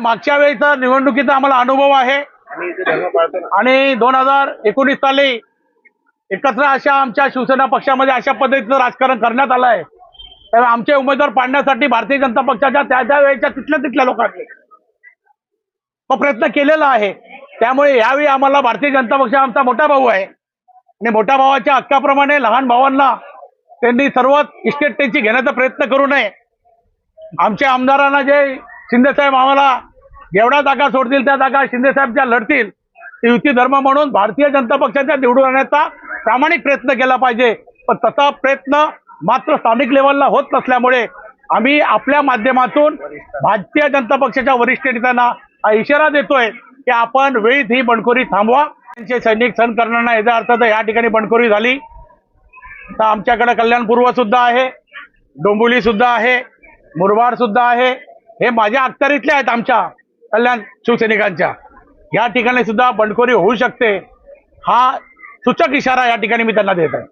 मागच्या वेळेचा निवडणुकीचा आम्हाला अनुभव आहे. आणि दोन हजार एकोणीस साली एकत्र अशा आमच्या शिवसेना पक्षामध्ये अशा पद्धतीचं राजकारण करण्यात आलं आहे. तर आमचे उमेदवार पाडण्यासाठी भारतीय जनता पक्षाच्या त्या त्या वेळेच्या तिथल्या तिथल्या लोकांनी तो प्रयत्न केलेला आहे. त्यामुळे यावेळी आम्हाला भारतीय जनता पक्ष आमचा मोठा भाऊ आहे. आणि मोठ्या भावाच्या हक्काप्रमाणे लहान भावांना त्यांनी सर्वच इस्टेट त्यांची घेण्याचा प्रयत्न करू नये. आमच्या आमदारांना जे शिंदेसाहेब आम्हाला जेवढ्या जागा सोडतील त्या जागा शिंदेसाहेबच्या लढतील. ते युती धर्म म्हणून भारतीय जनता पक्षाच्या निवडून आणण्याचा प्रामाणिक प्रयत्न केला पाहिजे. पण तसा प्रयत्न मात्र स्थानिक लेवलला होत नसल्यामुळे आम्ही आपल्या माध्यमातून भारतीय जनता पक्षाच्या वरिष्ठ नेत्यांना हा इशारा देतोय की आपण वेळीत ही बंडखोरी थांबवा. त्यांचे सैनिक सण करणार याचा अर्थ तर या ठिकाणी बंडखोरी झाली. तर आमच्याकडे कल्याणपूर्व सुद्धा आहे डोंबिवली सुद्धा आहे मुरबाड सुद्धा आहे. हे माझ्या अखत्यारीतले आहेत आमच्या कल्याण शिवसैनिकांच्या. या ठिकाणी सुद्धा बंडखोरी होऊ शकते. हा सूचक इशारा या ठिकाणी मी त्यांना देत आहे.